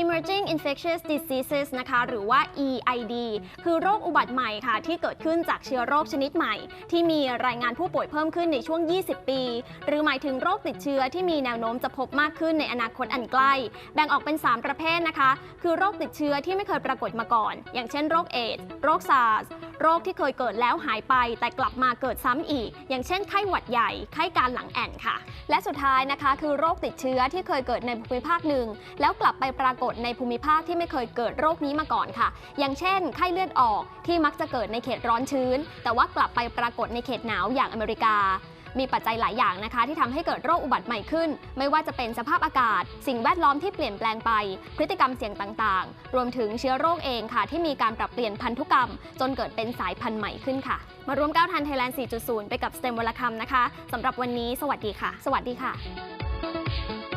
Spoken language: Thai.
Emerging infectious diseases นะคะหรือว่า EID คือโรคอุบัติใหม่ค่ะ ที่เกิดขึ้นจากเชื้อโรคชนิดใหม่ ที่มีรายงานผู้ป่วยเพิ่มขึ้นในช่วง 20 ปี หรือหมายถึงโรคติดเชื้อที่มีแนวโน้มจะพบมากขึ้นในอนาคตอันใกล้ แบ่งออกเป็น 3 ประเภทนะคะ คือโรคติดเชื้อที่ไม่เคยปรากฏมาก่อน อย่างเช่นโรคเอดส์โรคซาร์ส โรคที่เคยเกิดแล้วหายไป แต่กลับมาเกิดซ้ำอีก อย่างเช่นไข้หวัดใหญ่ไข้การหลังแอนค่ะ และสุดท้ายนะคะคือโรคติดเชื้อที่เคยเกิดในภูมิภาคหนึ่ง แล้วกลับไปปรากฏในภูมิภาคที่ไม่เคยเกิดโรคนี้มาก่อนค่ะ อย่างเช่น ไข้เลือดออกที่มักจะเกิดในเขตร้อนชื้น แต่ว่ากลับไปปรากฏในเขตหนาวอย่างอเมริกา มีปัจจัยหลายอย่างนะคะ ที่ทำให้เกิดโรคอุบัติใหม่ขึ้น ไม่ว่าจะเป็นสภาพอากาศ สิ่งแวดล้อมที่เปลี่ยนแปลงไป พฤติกรรมเสี่ยงต่างๆ รวมถึงเชื้อโรคเองค่ะ ที่มีการปรับเปลี่ยนพันธุกรรม จนเกิดเป็นสายพันธุ์ใหม่ขึ้นค่ะ มาร่วมก้าวทันไทยแลนด์ 4.0 ไปกับสเตมวลคำนะคะสำหรับวันนี้ สวัสดีค่ะ สวัสดีค่ะ